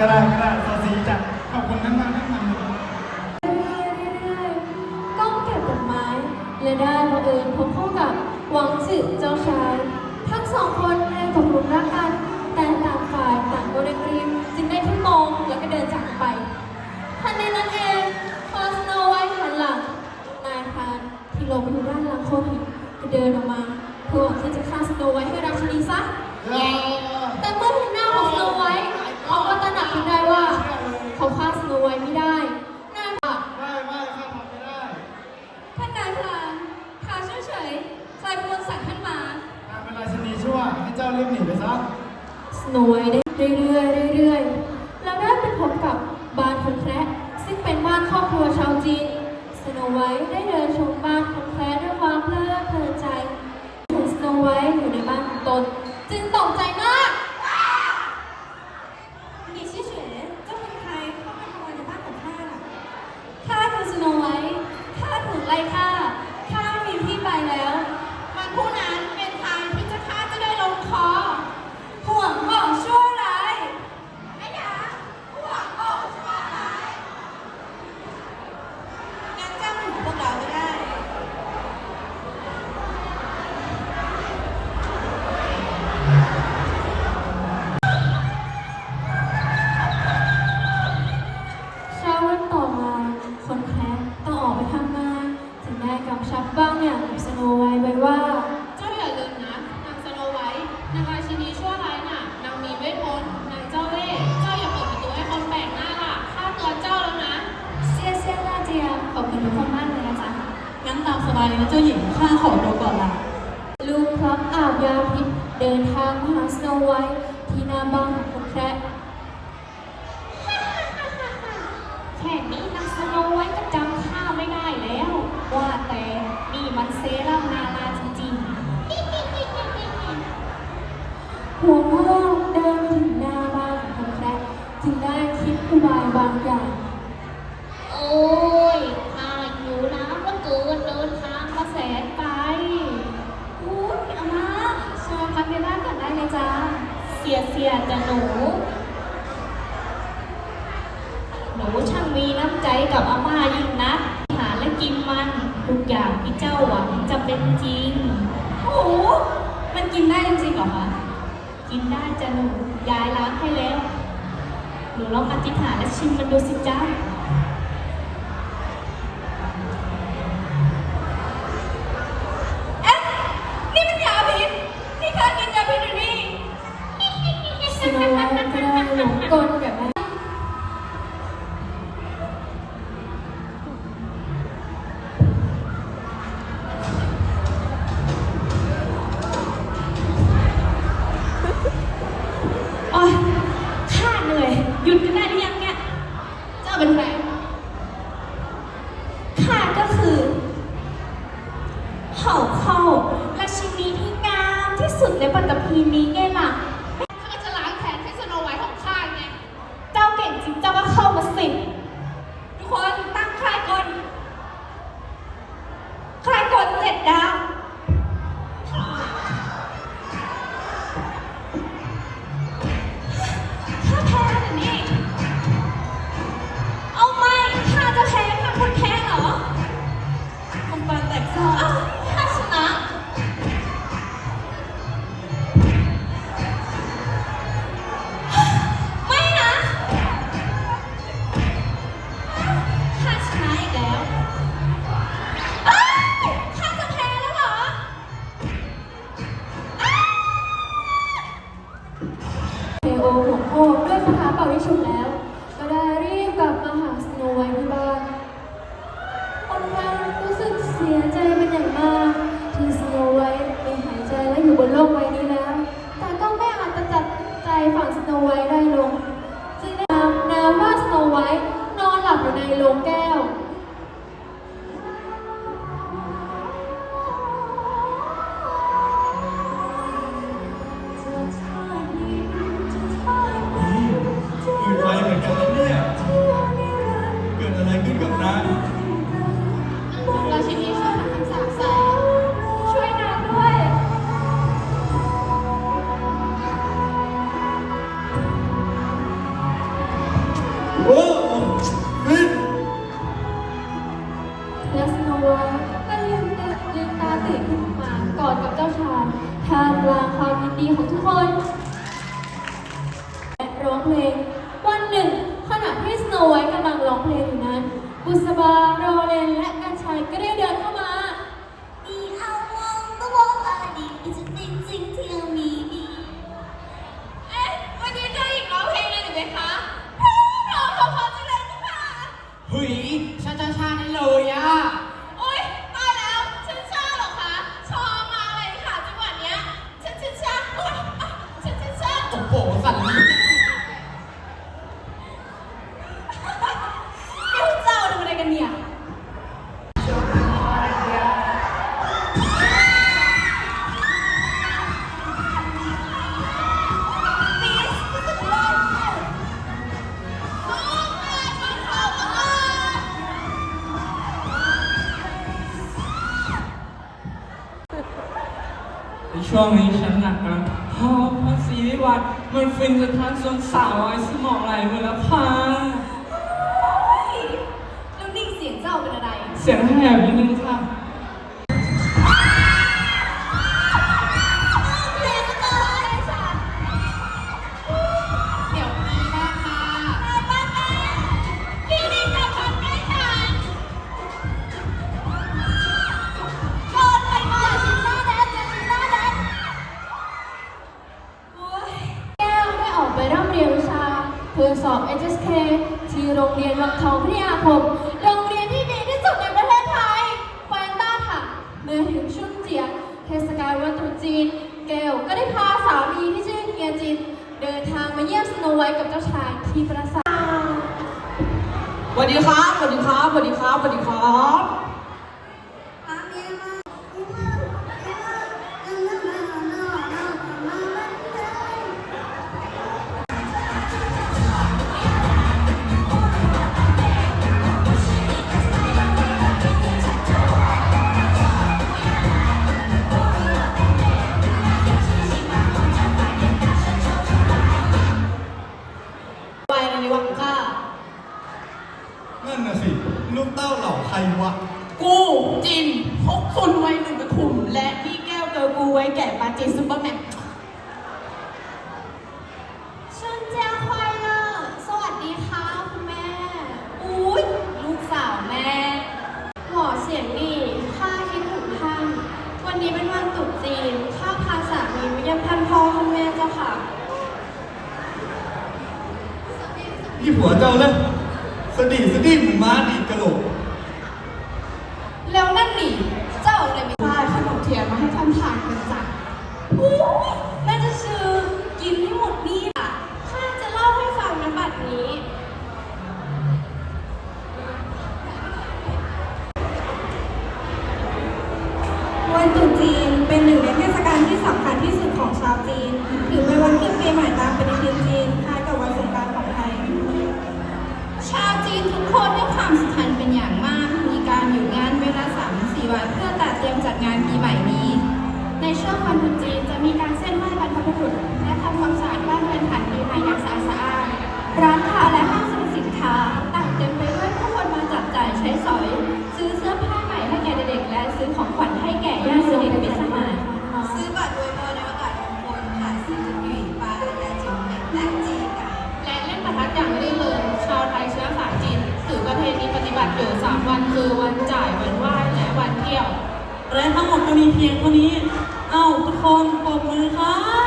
ก็ได้ก็ได้ซอสีจัดขอบคุณนั้งมากนั้งมันเลยๆก้องเก็บดอกไม้ และได้บังเอิญพบเข้ากับหวังจือเจ้าชาย ทั้งสองคนในตกลุมรักกัน แต่ต่างฝ่ายต่างก็ได้กรีมจึงได้แค่มองแล้วก็เดินจากไปทันในนั้นเองพอสโนไวท์หันหลังนายพรานที่ลงไปดูด้านหลังคนก็เดินออกมาเพื่อที่จะฆ่าสโนไวท์ให้ราชินีซะ เย้ เรียบหนีไปซะสโนยได้เรื่อยเรื่อยๆแล้วได้ไปพบกับบ้านคนแคระซึ่งเป็นบ้านครอบครัวชาวจีนสโนไวท์ได้เดินชมบ้านคนแคระด้วยความเพลิดเพลินใจเห็นสโนไวท์อยู่ในบ้านของตน จึงตกใจมาก ไมแล้วเจ้าหญิงข้าขอตัวก่อนละลุงพร้อมอาบยาพิษเดินทางียเสียจะหนู หนูช่างมีน้ำใจกับอาม่ายิ่งนัก หาและกินมัน ทุกอย่างที่เจ้าหวังจะเป็นจริง โอ้มันกินได้จริงเหรอคะ กินได้จะหนูยายล้างให้แล้ว หนูลองอธิษฐานและชิมมันดูสิจ้า con สียใจเป็นอย่างมากที่สโนไว้ไปหายใจและอยู่บนโลกใบ ในช่วงนี้ฉันหนักกำลังพอพอสีวิวัฒน์มันฟินจะท้านส่วนสาวไอ้สมองไหลหมดแล้วค่ะแล้วนี่เสียงเจ้าเป็นอะไร เสียงแหบนิดนึง เทศกาลวันตรุษจีน เกลก็ได้พาสามีที่ชื่อเฮียจิน เดินทางมาเยี่ยมสโนไวท์กับเจ้าชายที่ปราสาทสวัสดีครับสวัสดีครับสวัสดีครับสวัสดีครับ วเกอกูไว้แก่ปาจินซุปเปอร์แมนชุนเจียควายเลอร์สวัสดีค่ะคุณแม่ อุ้ยลูกสาวแม่หล่อเสียงดีข้าคิดถึงท่าน วันนี้เป็นวันตรุษจีนข้าพาสามีมาเยี่ยมท่านพ่อคุณแม่เจ้าค่ะนี่ผัวเจ้าเลยสดีสดีหมูม้าดีดกะโหลกแล้วนั่นนี่เจ้าอะไรไม่ได้ขนมเทียนมาให้ท่านทานกันจ้ะ อุ้ยน่าจะชื่อกินให้หมดนี่อะข้าจะเล่าให้ฟังนะบัดนี้ วันตรุษจีนเป็นหนึ่งในเทศกาลที่สำคัญที่สุดของชาวจีนถือเป็นวันขึ้นปีใหม่ตามปฏิทินจีนคล้ายกับวันสงกรานต์ของไทย ชาวจีนทุกคนให้ความสำคัญเป็นอย่างมาก มีการหยุดงานเวลาสามสี่วันเพื่อตัดเตรียมจัดงานปีใหม่นี้ ในช่วงวันตรุษจีนจะมีการเส้นไหว้บรรพบุรุษและทำความสะอาดบ้านเรือนฐานปีใหม่อย่าง วันคือวันจ่ายวันไหว้และวันเที่ยว และทั้งหมดก็มีเพียงเท่านี้ เอ้าทุกคนปรบมือค่ะ